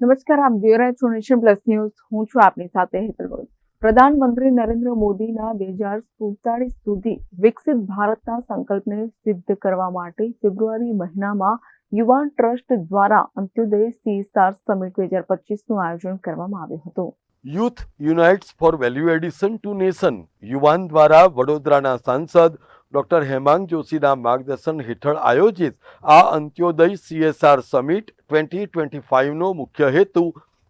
નમસ્કાર, આપ જોઈ રહ્યા છો નેશન પ્લસ ન્યૂઝ. હું છું આપની સાથે હેતલ ભગત પ્રધાનમંત્રી નરેન્દ્ર મોદીના બે હજાર સુડતાળીસ સુધી વિકસિત ભારતના સંકલ્પને સિદ્ધ કરવા માટે ફેબ્રુઆરી મહિનામાં યુવાન ટ્રસ્ટ દ્વારા અંત્યોદય સીએસઆર સમિટ બે હજાર પચીસનું આયોજન કરવામાં આવ્યું હતું. Youth unites for value addition to nation યુવાન દ્વારા વડોદરાના સાંસદ ડોક્ટર હેમાંગ જોશીના માર્ગદર્શન હેઠળ આયોજિત આ Antyodaya CSR summit twenty twenty ફાઇવનો મુખ્ય હેતુ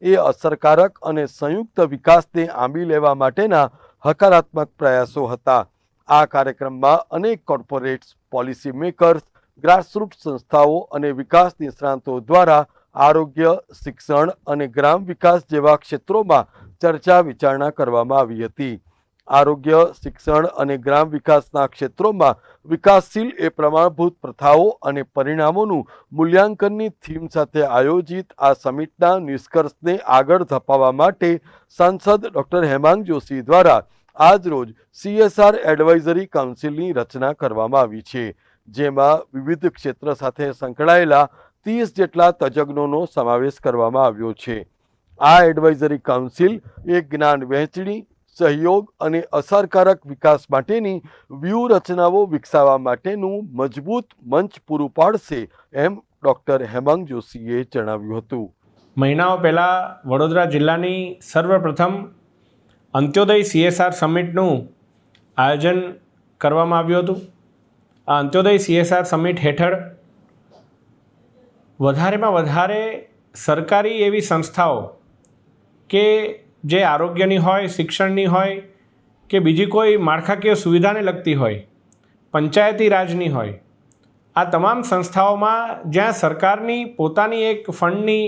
એ અસરકારક અને સંયુક્ત વિકાસને આંબી લેવા માટેના હકારાત્મક પ્રયાસો હતા. આ કાર્યક્રમમાં અનેક કોર્પોરેટ્સ, પોલિસી મેકર્સ ગ્રાસરૂટ સંસ્થાઓ અને વિકાસ નિષ્ણાંતો દ્વારા આરોગ્ય, શિક્ષણ અને ગ્રામ વિકાસ જેવા ક્ષેત્રોમાં ચર્ચા વિચારણા કરવામાં આવી હતી. આરોગ્ય, શિક્ષણ અને ગ્રામ વિકાસના ક્ષેત્રોમાં વિકાસશીલ એ પ્રમાણભૂત પ્રથાઓ અને પરિણામોનું મૂલ્યાંકનની થીમ સાથે આયોજિત આ સમિટના નિષ્કર્ષને આગળ ધપાવવા માટે સાંસદ ડૉક્ટર હેમાંગ જોશી દ્વારા આજરોજ સીએસઆર એડવાઇઝરી કાઉન્સિલની રચના કરવામાં આવી છે, જેમાં વિવિધ ક્ષેત્ર સાથે સંકળાયેલા ત્રીસ જેટલા તજજ્ઞોનો સમાવેશ કરવામાં આવ્યો છે. આ એડવાઇઝરી કાઉન્સિલ એ જ્ઞાન વહેંચણી સહયોગ અને અસરકારક વિકાસ માટેની વ્યૂહરચનાઓ વિકસાવવા માટેનું મજબૂત મંચ પૂરું પાડશે એમ ડૉક્ટર હેમાંગ જોશીએ જણાવ્યું હતું. મહિનાઓ પહેલાં વડોદરા જિલ્લાની સર્વપ્રથમ અંત્યોદય સીએસઆર સમિટનું આયોજન કરવામાં આવ્યું હતું. આ અંત્યોદય સીએસઆર સમિટ હેઠળ વધારેમાં વધારે સરકારી એવી સંસ્થાઓ કે જે આરોગ્યની હોય, શિક્ષણની હોય કે બીજી કોઈ માળખાકીય સુવિધાને લગતી હોય, પંચાયતી રાજની હોય, આ તમામ સંસ્થાઓમાં જ્યાં સરકારની પોતાની એક ફંડની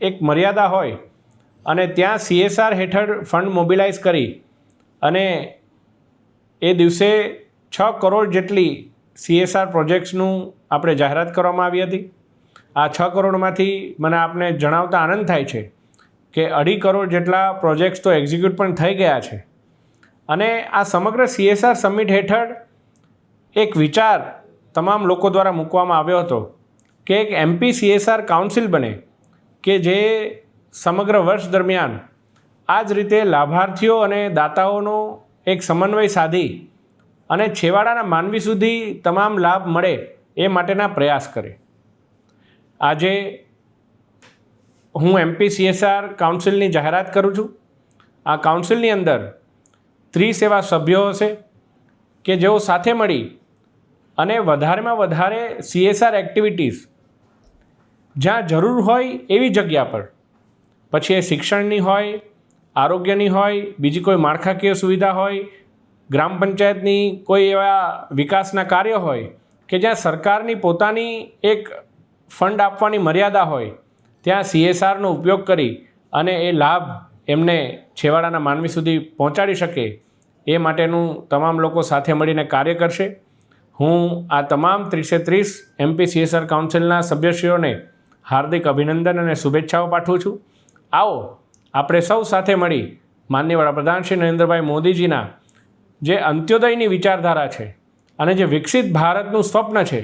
એક મર્યાદા હોય અને ત્યાં સીએસઆર હેઠળ ફંડ મોબિલાઇઝ કરી અને એ દિવસે છ કરોડ જેટલી સીએસઆર પ્રોજેક્ટ્સનું આપણે જાહેરાત કરવામાં આવી હતી. આ છ કરોડમાંથી મને આપને જણાવતા આનંદ થાય છે કે અઢી કરોડ જેટલા પ્રોજેક્ટ્સ તો એક્ઝિક્યુટ પણ થઈ ગયા છે. અને આ સમગ્ર સીએસઆર સમિટ હેઠળ એક વિચાર તમામ લોકો દ્વારા મૂકવામાં આવ્યો હતો કે એક એમપી સીએસઆર કાઉન્સિલ બને કે જે સમગ્ર વર્ષ દરમિયાન આ જ રીતે લાભાર્થીઓ અને દાતાઓનો એક સમન્વય સાધી અને છેવાડાના માનવી સુધી તમામ લાભ મળે એ માટેના પ્રયાસ કરે. આજે હું એમપી સીએસઆર કાઉન્સિલની જાહેરાત કરું છું. આ કાઉન્સિલની અંદર ત્રીસ એવા સભ્યો હશે કે જેઓ સાથે મળી અને વધારેમાં વધારે સીએસઆર એક્ટિવિટીઝ જ્યાં જરૂર હોય એવી જગ્યા પર. પછી એ શિક્ષણની હોય, આરોગ્યની હોય, બીજી કોઈ માળખાકીય સુવિધા હોય, ગ્રામ પંચાયતની કોઈ એવા વિકાસના કાર્ય હોય કે જ્યાં સરકારની પોતાની એક ફંડ આપવાની મર્યાદા હોય ત્યાં સીએસઆરનો ઉપયોગ કરી અને એ લાભ એમને છેવાડાના માનવી સુધી પહોંચાડી શકે એ માટેનું તમામ લોકો સાથે મળીને કાર્ય કરશે. હું આ તમામ ત્રીસે ત્રીસ એમપી સીએસઆર કાઉન્સિલના સભ્યશ્રીઓને હાર્દિક અભિનંદન અને શુભેચ્છાઓ પાઠવું છું. આવો, આપણે સૌ સાથે મળી માનનીય વડાપ્રધાન શ્રી નરેન્દ્રભાઈ મોદીજીના જે અંત્યોદયની વિચારધારા છે અને જે વિકસિત ભારતનું સ્વપ્ન છે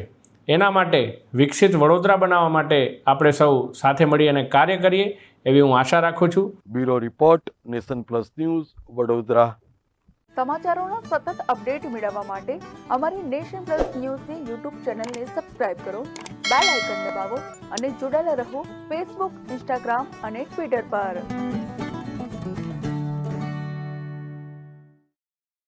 એના માટે વિકસિત વડોદરા બનાવવા માટે આપણે સૌ સાથે મળી અને કાર્ય કરીએ એવી હું આશા રાખું છું. Bureau report nation plus news Vadodara. સમાચારોનો સતત અપડેટ મેળવવા માટે અમારી નેશન પ્લસ ન્યૂઝની યુટ્યુબ ચેનલને સબસ્ક્રાઇબ કરો બેલ આઇકન દબાવો અને જોડાયેલા રહો ફેસબુક ઇન્સ્ટાગ્રામ અને ટ્વિટર પર.